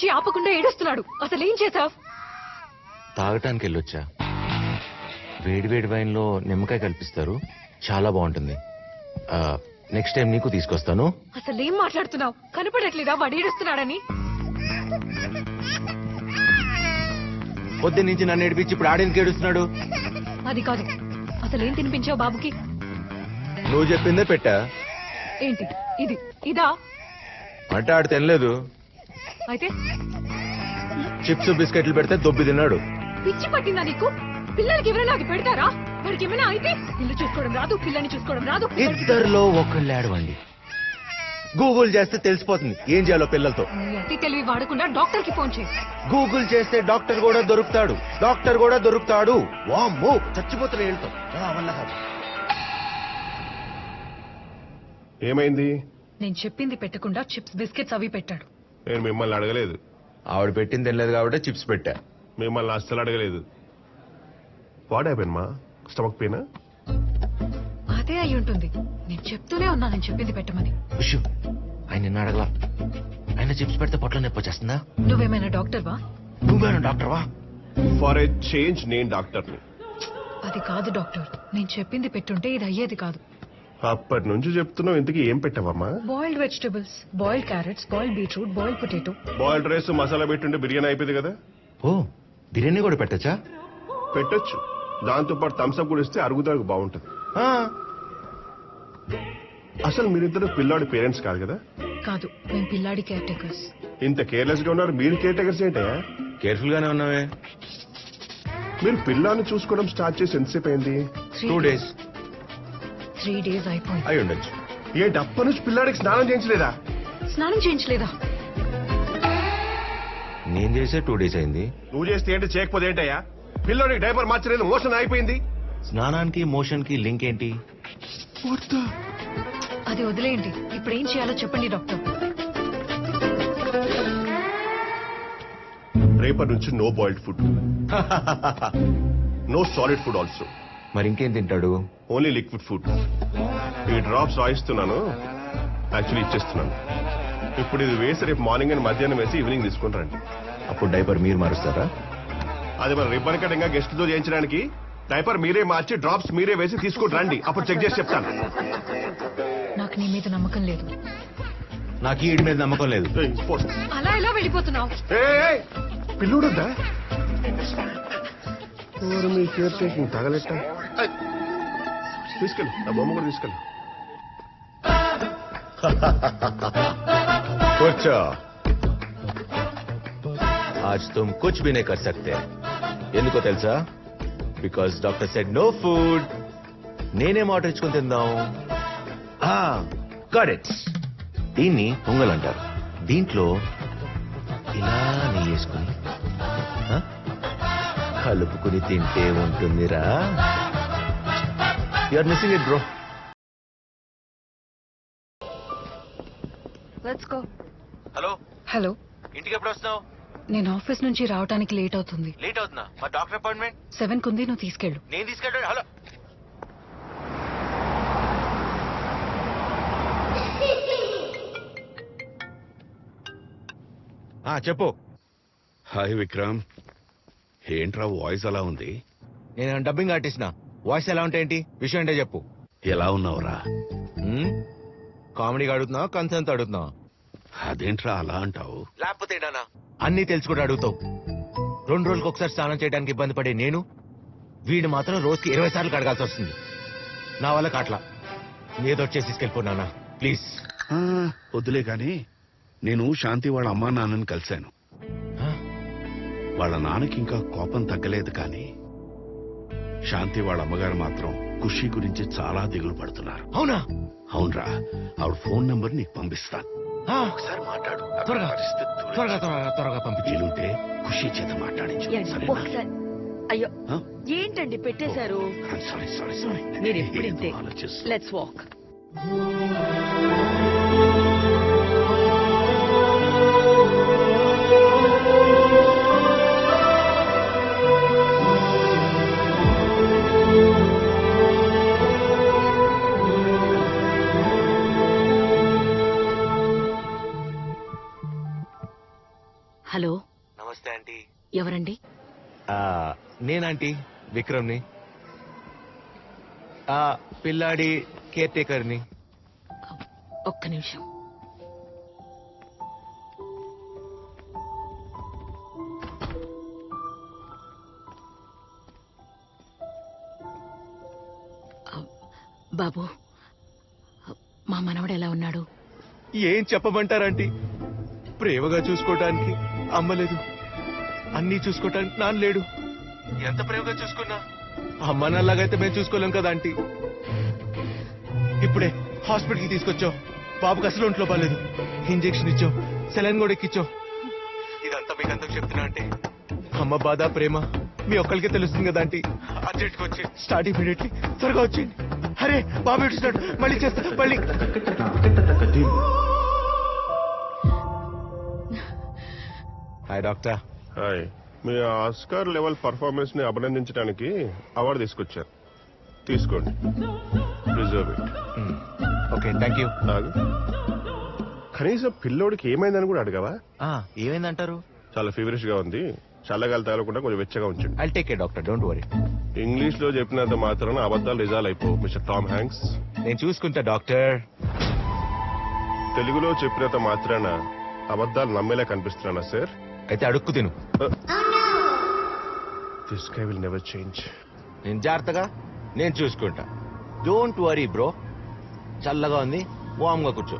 నుంచి ఆపకుండా ఏడుస్తున్నాడు. అసలు ఏం చేసావు తాగటానికి వెళ్ళొచ్చా వేడి వేడి వైన్లో నిమ్మకాయ కల్పిస్తారు. చాలా బాగుంటుంది. నెక్స్ట్ టైం నీకు తీసుకొస్తాను. అసలు ఏం మాట్లాడుతున్నావు? కనపడట్లేదా వాడు ఏడుస్తున్నాడని? పొద్దు నుంచి నన్ను ఏడిపించి ఇప్పుడు ఆడేందుకు ఏడుస్తున్నాడు? అది కాదు. అసలు ఏం తినిపించావు బాబుకి? నువ్వు చెప్పిందే పెట్టా. ఏంటి? ఇది ఇదా? అంటే ఆడు తినలేదు. అయితే? చిప్స్ బిస్కెట్లు పెడితే దొబ్బి తిన్నాడు. పిచ్చి పట్టిందా నీకు? పిల్లలకి ఎవరైనా అది పెడతారా? వాడికి ఏమైనా అయితే ఇల్లు చూసుకోవడం రాదు పిల్లని చూసుకోవడం రాదు. ఇద్దరిలో ఒకళ్ళు ఆడవండి గూగుల్ చేస్తే తెలిసిపోతుంది ఏం చేయాలో పిల్లలతో. అతి తెలివి వాడకుండా డాక్టర్కి ఫోన్ చేయి. గూగుల్ చేస్తే డాక్టర్ కూడా దొరుకుతాడు. డాక్టర్ కూడా దొరుకుతాడు. వామ్మో చచ్చిపోతున్నా వెళ్తాం వల్ల కాదు. ఏమైంది? నేను చెప్పింది పెట్టకుండా చిప్స్ బిస్కెట్స్ అవి పెట్టాడు. నేను మిమ్మల్ని అడగలేదు. ఆవిడ పెట్టింది తినలేదు కాబట్టి చిప్స్ పెట్టా. మిమ్మల్ని అస్సలు అడగలేదు. వాట్ హ్యాపెన్ మా స్టమక్ పెయిన్ అదే అయి ఉంటుంది. నేను చెప్తూనే ఉన్నా నేను చెప్పింది పెట్టమని. ఉషు ఆయన నిన్న అడగలా. ఆయన చిప్స్ పెడితే పొట్ల నొప్పి వచ్చేస్తుందా? నువ్వేమైనా డాక్టర్ వా నువ్వేనా డాక్టర్ వా ఫర్ ఏ చేంజ్ నేను డాక్టర్ని. అది కాదు డాక్టర్. నేను చెప్పింది పెట్టుంటే ఇది అయ్యేది కాదు. అప్పటి నుంచి చెప్తున్నావు ఇంతకీ ఏం పెట్టావమ్మా? Boiled vegetables boiled carrots boiled beetroot boiled potato boiled rice masala పెట్టుంటే బిర్యానీ అయిపోయింది కదా? ఓ బిర్యానీ కూడా పెట్టచ్చా? పెట్టొచ్చు. దాంతో పాటు థమ్స్అప్ కూడా ఇస్తే అరుగుదలకు బాగుంటుంది. అసలు మీరిద్దరు పిల్లాడి పేరెంట్స్ కాదు కదా? కాదు మేము పిల్లాడి కేర్ టేకర్స్ ఇంత కేర్లెస్గా ఉన్నారు మీరు కేర్ టేకర్స్ ఏంటయ్యా కేర్ఫుల్ గానే ఉన్నావే. మీరు పిల్లాన్ని చూసుకోవడం స్టార్ట్ చేసి ఎంతసేపు అయింది? టూ డేస్ త్రీ డేస్ అయిపోయింది. అయి ఉండొచ్చు. ఏంటి అప్పటి నుంచి పిల్లాడికి స్నానం చేయించలేదా? స్నానం చేయించలేదా? నేను చేసే టూ డేస్ అయింది. నువ్వు చేస్తే ఏంటి చేయకపోతే ఏంటయ్యా? పిల్లోడికి డైపర్ మార్చలేదు మోషన్ అయిపోయింది. స్నానానికి మోషన్కి లింక్ ఏంటి అది వదిలేయండి. ఇప్పుడు ఏం చేయాలో చెప్పండి డాక్టర్. రేపటి నుంచి no boiled food no solid food also మరి ఇంకేం తింటాడు? ఓన్లీ లిక్విడ్ ఫుడ్ ఈ డ్రాప్స్ రాయిస్తున్నాను యాక్చువల్లీ ఇచ్చేస్తున్నాను. ఇప్పుడు ఇది వేసి రేపు మార్నింగ్ అండ్ మధ్యాహ్నం వేసి ఈవినింగ్ తీసుకుని రండి. అప్పుడు డైపర్ మీరు మారుస్తారా? అది మన రిబ్బన్ కటింగ్ గెస్ట్తో చేయించడానికి డైపర్ మీరే మార్చి డ్రాప్స్ మీరే వేసి తీసుకుని రండి. అప్పుడు చెక్ చేసి చెప్తాను. నాకు నీ మీద నమ్మకం లేదు. నాకు ఈ ఈడి మీద నమ్మకం లేదు. అలా ఎలా వెళ్ళిపోతున్నావు? పిల్లుడుద్దా మీ తగలెట్ట? తీసుకెళ్ళి ఆ బొమ్మ కూడా తీసుకెళ్ళి కూర్చో आज तुम कुछ भी नहीं कर सकते ఎందుకో తెలుసా because doctor said no food నేనేం ఆర్డర్ ఇచ్చుకొని తిందాం కరెక్ట్ దీన్ని పొంగల్ అంటారు దీంట్లో ఇలా నెయ్యి వేసుకుని ఆ, కలుపుకుని తింటే ఉంటుందిరా Are missing it bro let's go hello hello ఇంటికి ఎప్పుడు వస్తావు నేను ఆఫీస్ నుంచి రావడానికి లేట్ అవుతుంది. లేట్ అవుతుందా? మా డాక్టర్ అపాయింట్మెంట్? సెవెన్ కుంది నువ్వు తీసుకెళ్ళు. నేను తీసుకెళ్ళాడు హలో. ఆ, చెప్పు. హాయ్ విక్రమ్. ఏంట్రా వాయిస్ అలా ఉంది? నేను డబ్బింగ్ ఆర్టిస్ట్ నా వాయిస్ ఎలా ఉంటే ఏంటి? విషయం ఏంటో చెప్పు. ఎలా ఉన్నావురా? కామెడీగా అడుగుతున్నావా కన్సర్న్ అడుగుతున్నావా? అదేంట్రా అలా అంటావు? లేకపోతే ఏంటన్నా? అన్ని తెలుసుకుంటూ అడుగుతావు. రెండు రోజులకు ఒకసారి స్నానం చేయడానికి ఇబ్బంది పడే నేను వీడు మాత్రం రోజుకి ఇరవై సార్లు కడగాల్సి వస్తుంది. నా వల్ల కాట్లా. ఏదో వచ్చేసి తీసుకెళ్ళిపోనా ప్లీజ్. ఆ, వద్దులే గాని నేను శాంతి వాళ్ళ అమ్మా నాన్నని కలిశాను. వాళ్ళ నాన్నకి ఇంకా కోపం తగ్గలేదు కానీ శాంతి వాళ్ళ అమ్మగారు మాత్రం ఖుషి గురించి చాలా దిగులు పడుతున్నారు. అవునా? అవునరా. ఆవిడ ఫోన్ నంబర్ నీకు పంపిస్తాను ఆ, ఒకసారి మాట్లాడు. త్వరగా. పరిస్థితి. త్వరగా త్వరగా త్వరగా పంపించు. వీలుంటే ఖుషి చేత మాట్లాడించు. సరేనా? అయ్యో ఆ? ఏంటండి పెట్టేశారు? Sorry sorry sorry. మీరు ఎప్పుడు ఇంతే? ఆలోచిస్తూ. లెట్స్ వాక్ ఎవరండి నేనంటీ విక్రమ్ని. ఆ పిల్లాడి కేర్ టేకర్ని ఒక్క నిమిషం. బాబు మా మనవడు ఎలా ఉన్నాడు? ఏం చెప్పమంటారంటీ? ప్రేమగా చూసుకోవటానికి అమ్మలేదు. అన్నీ చూసుకోవటానికి నాన్న లేడు. ఎంత ప్రేమగా చూసుకున్నా? అమ్మ నల్లాగైతే మేము చూసుకోలేం కదా ఆంటీ. ఇప్పుడే హాస్పిటల్కి తీసుకొచ్చావు. బాబుకి అసలు ఒంట్లో బాగాలేదు ఇంజెక్షన్ ఇచ్చావు. సెలైన్ కూడా ఎక్కిచ్చావు. ఇదంతా మీకు అంతా చెప్తున్నా అంటే అమ్మ బాధ ప్రేమ మీ ఒక్కరికే తెలుస్తుంది కదా ఆంటీ. అర్జెంట్గా వచ్చి. Start immediately. త్వరగా వచ్చేయండి. అరే బాబు ఏడుస్తున్నాడు మళ్ళీ చేస్తా మళ్ళీ. Hi doctor hi. మీ ఆస్కార్ లెవెల్ పర్ఫార్మెన్స్ని అభినందించడానికి అవార్డు తీసుకొచ్చారు. తీసుకోండి. Reserve it. Okay thank you. కనీసం పిల్లోడికి ఏమైందని కూడా అడగవా? ఏమైందంటారు? చాలా ఫీవరిష్గా ఉంది. చల్లగాలి తగలకుండా కొంచెం వెచ్చగా ఉంచండి. I'll take doctor don't worry ఇంగ్లీష్లో చెప్పినంత మాత్రాన అబద్ధాలు రిజాల్వ్ అయిపో మిస్టర్ టామ్ హ్యాంక్స్. నేను చూసుకుంటా డాక్టర్. తెలుగులో చెప్పినంత మాత్రాన అబద్ధాలు నమ్మేలా కనిపిస్తున్నానా సార్? అయితే అడుక్కు తిను. This guy will never change నేను జాగ్రత్తగా నేను చూసుకుంటా. డోంట్ వరీ బ్రో చల్లగా ఉంది వామ్గా కూర్చో.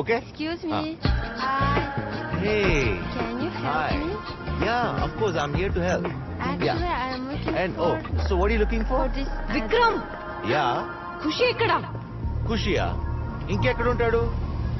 Okay Excuse me. Hi. Hey Can you help hi? Yeah of course I am here to help Actually, I am looking and for, oh so what you looking for? For. Vikram yeah Khushi ఎక్కడ ఖుషియా ఇంకెక్కడ ఉంటాడు?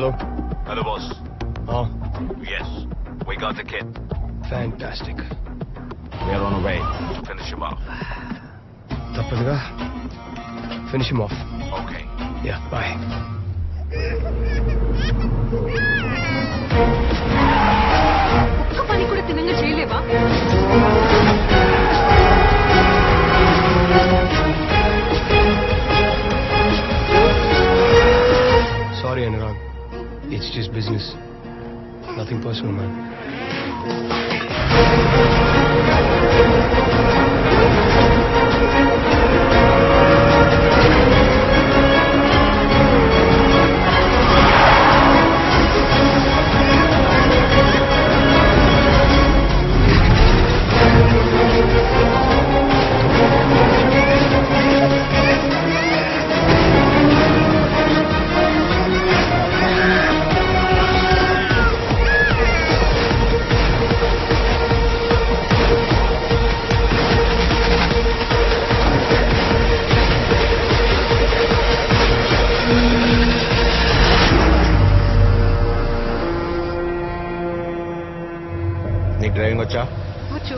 Hello? Hello, boss. Oh, Yes, we got the kid. fantastic. We're on our way to finish him off. తప్పదుగా finish him off Okay. Yeah bye It's just business. Nothing personal, man. నీకు driving వచ్చా వచ్చు